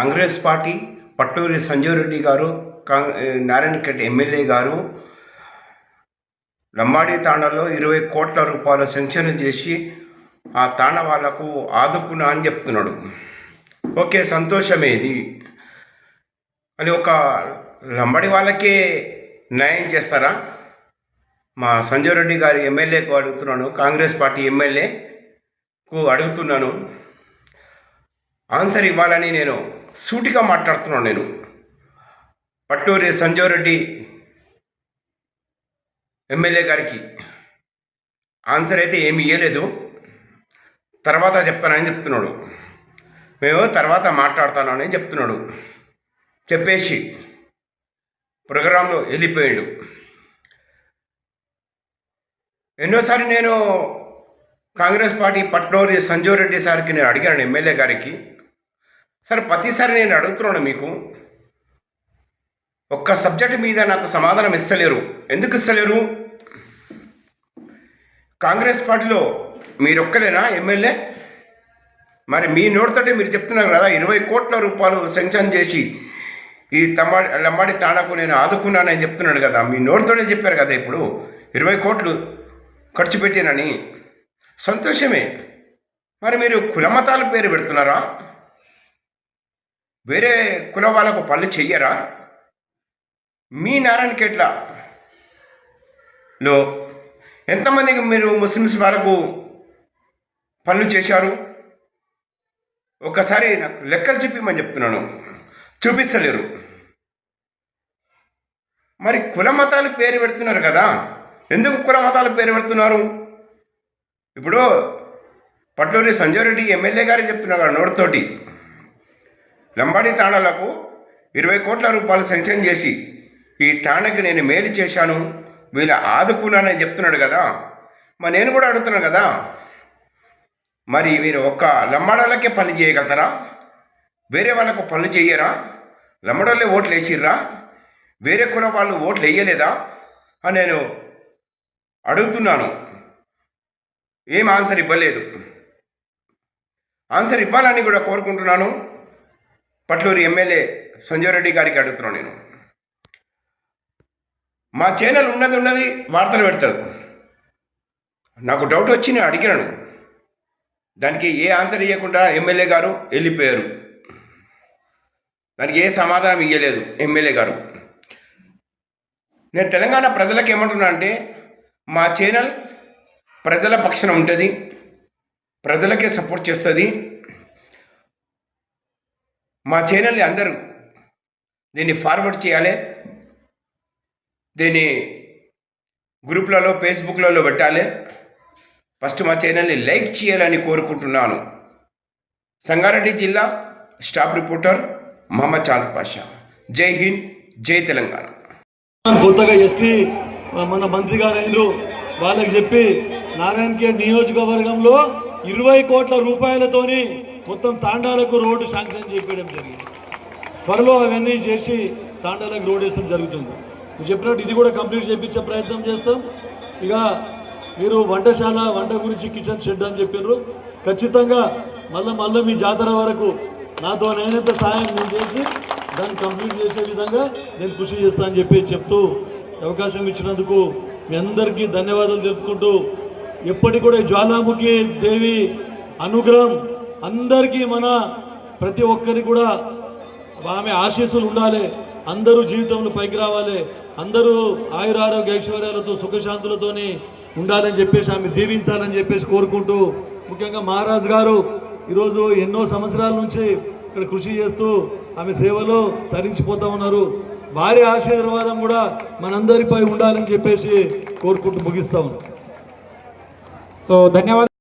Congress party Patturi Sanjay Reddy గారు కాంగ్ Narayankhed MLA గారు లంబాడి తాండాలో ఇరవై కోట్ల రూపాయల శాంక్షన్ చేసి ఆ తాండ వాళ్ళకు ఆదుకున్నా అని చెప్తున్నాడు. ఓకే సంతోషమే ఇది అని ఒక లంబడి వాళ్ళకే న్యాయం చేస్తారా? మా సంజయ్ రెడ్డి గారి ఎమ్మెల్యేకు అడుగుతున్నాను కాంగ్రెస్ పార్టీ ఎమ్మెల్యేకు అడుగుతున్నాను. ఆన్సర్ ఇవ్వాలని నేను సూటిగా మాట్లాడుతున్నాను నేను. పట్టూరి సంజయరెడ్డి ఎమ్మెల్యే గారికి ఆన్సర్ అయితే ఏమి ఇవ్వలేదు తర్వాత చెప్తానని చెప్తున్నాడు. మేము తర్వాత మాట్లాడతానని చెప్తున్నాడు. చెప్పేసి ప్రోగ్రాంలో వెళ్ళిపోయాడు. ఎన్నోసారి నేను కాంగ్రెస్ పార్టీ పట్నూరి సంజయ్ రెడ్డి సార్కి నేను అడిగాను ఎమ్మెల్యే గారికి. సరే ప్రతిసారి నేను అడుగుతున్నాను మీకు. ఒక్క సబ్జెక్ట్ మీద నాకు సమాధానం ఇస్తలేరు. ఎందుకు ఇస్తలేరు? కాంగ్రెస్ పార్టీలో మీరొక్కలేనా ఎమ్మెల్యే? మరి మీ నోటితోటే మీరు చెప్తున్నారు కదా ఇరవై కోట్ల రూపాయలు సెంక్షన్ చేసి ఈ తమ్మాడి లమ్మడి తాండాకు నేను ఆదుకున్నానని చెప్తున్నాడు కదా. మీ నోటితోనే చెప్పారు కదా ఇప్పుడు ఇరవై కోట్లు ఖర్చు పెట్టానని. సంతోషమే. మరి మీరు కులమతాల పేరు పెడుతున్నారా? వేరే కుల వాళ్ళకు పనులు చెయ్యరా? మీ నారాయణ కేట్ల లో ఎంతమందికి మీరు ముస్లిమ్స్ వాళ్ళకు పనులు చేశారు? ఒకసారి నాకు లెక్కలు చూపిమని చెప్తున్నాను. చూపిస్తలేరు. మరి కుల మతాలు పేరు పెడుతున్నారు కదా? ఎందుకు కుల మతాలు పేరు పెడుతున్నారు? ఇప్పుడు పట్లూరి సంజయ్ రెడ్డి ఎమ్మెల్యే గారు చెప్తున్నారు ఆ నోటితోటి. లంబాడి తాణాలకు ఇరవై కోట్ల రూపాయలు శాంక్షన్ చేసి ఈ తాణకి నేను మేలు చేశాను. వీళ్ళ ఆదుకున్నానని చెప్తున్నాడు కదా. మరి నేను కూడా అడుగుతున్నాను కదా. మరి మీరు ఒక్క లంబాడాలకే పని చేయగలుగుతారా? వేరే వాళ్ళకు పనులు చేయరా? లంబడోళ్ళే ఓట్లు వేసిర్రా? వేరే కుల వాళ్ళు ఓట్లు వేయలేదా? అని నేను అడుగుతున్నాను. ఏం ఆన్సర్ ఇవ్వలేదు. ఆన్సర్ ఇవ్వాలని కూడా కోరుకుంటున్నాను. పట్లూరు ఎమ్మెల్యే సంజయ్ రెడ్డి గారికి అడుగుతున్నాను నేను. మా ఛానల్ ఉన్నది ఉన్నది వార్తలు పెడతారు. నాకు డౌట్ వచ్చి నేను అడిగినాను దానికి ఏ ఆన్సర్ ఇవ్వకుండా ఎమ్మెల్యే గారు వెళ్ళిపోయారు. దానికి ఏ సమాధానం ఇవ్వలేదు ఎమ్మెల్యే గారు. నేను తెలంగాణ ప్రజలకు ఏమంటున్నా అంటే మా ఛానల్ ప్రజల పక్షన ఉంటుంది ప్రజలకే సపోర్ట్ చేస్తుంది మా ఛానల్ని అందరూ దీన్ని ఫార్వర్డ్ చేయాలి. దీన్ని గ్రూప్లలో ఫేస్బుక్లలో పెట్టాలి. ఫస్ట్ మా ఛానల్ని లైక్ చేయాలని కోరుకుంటున్నాను. సంగారెడ్డి జిల్లా స్టాఫ్ రిపోర్టర్ మహమ్మద్ చాంద్ పాషా. జై హింద్ జై తెలంగాణ. కొత్తగా ఎస్టీ మన మంత్రి గారు వాళ్ళకి చెప్పి నారాయణ నియోజకవర్గంలో ఇరవై కోట్ల రూపాయలతోని మొత్తం తాండాలకు రోడ్డు శాంక్షన్ చేయడం జరిగింది. త్వరలో అవన్నీ చేసి తాండాలకు రోడ్ వేసడం జరుగుతుంది. మీరు చెప్పినట్టు ఇది కూడా కంప్లీట్ చేయించే ప్రయత్నం చేస్తాం. ఇక మీరు వంటశాల వంట గురించి కిచెన్ షెడ్ అని చెప్పినారు ఖచ్చితంగా మళ్ళీ మళ్ళీ మీ జాతర వరకు నాతో నేనంత సహాయం నేను చేసి దాన్ని కంప్లీట్ చేసే విధంగా నేను కృషి చేస్తాను అని చెప్పి చెప్తూ అవకాశం ఇచ్చినందుకు మీ అందరికీ ధన్యవాదాలు తెలుపుకుంటూ ఎప్పటికి కూడా జ్వాలాముఖి దేవి అనుగ్రహం అందరికీ మన ప్రతి ఒక్కరికి కూడా ఆమె ఆశీస్సులు ఉండాలి. అందరూ జీవితంలో పైకి రావాలి. అందరూ ఆయురారోగ్య ఐశ్వర్యాలతో సుఖశాంతులతోని ఉండాలని చెప్పేసి ఆమె దీవించాలని చెప్పేసి కోరుకుంటూ ముఖ్యంగా మహారాజ్ గారు ఈరోజు ఎన్నో సంవత్సరాల నుంచి ఇక్కడ కృషి చేస్తూ ఆమె సేవలో తరించిపోతా ఉన్నారు. వారి ఆశీర్వాదం కూడా మనందరిపై ఉండాలని చెప్పేసి కోరుకుంటూ ముగిస్తాం సో ధన్యవాదాలు.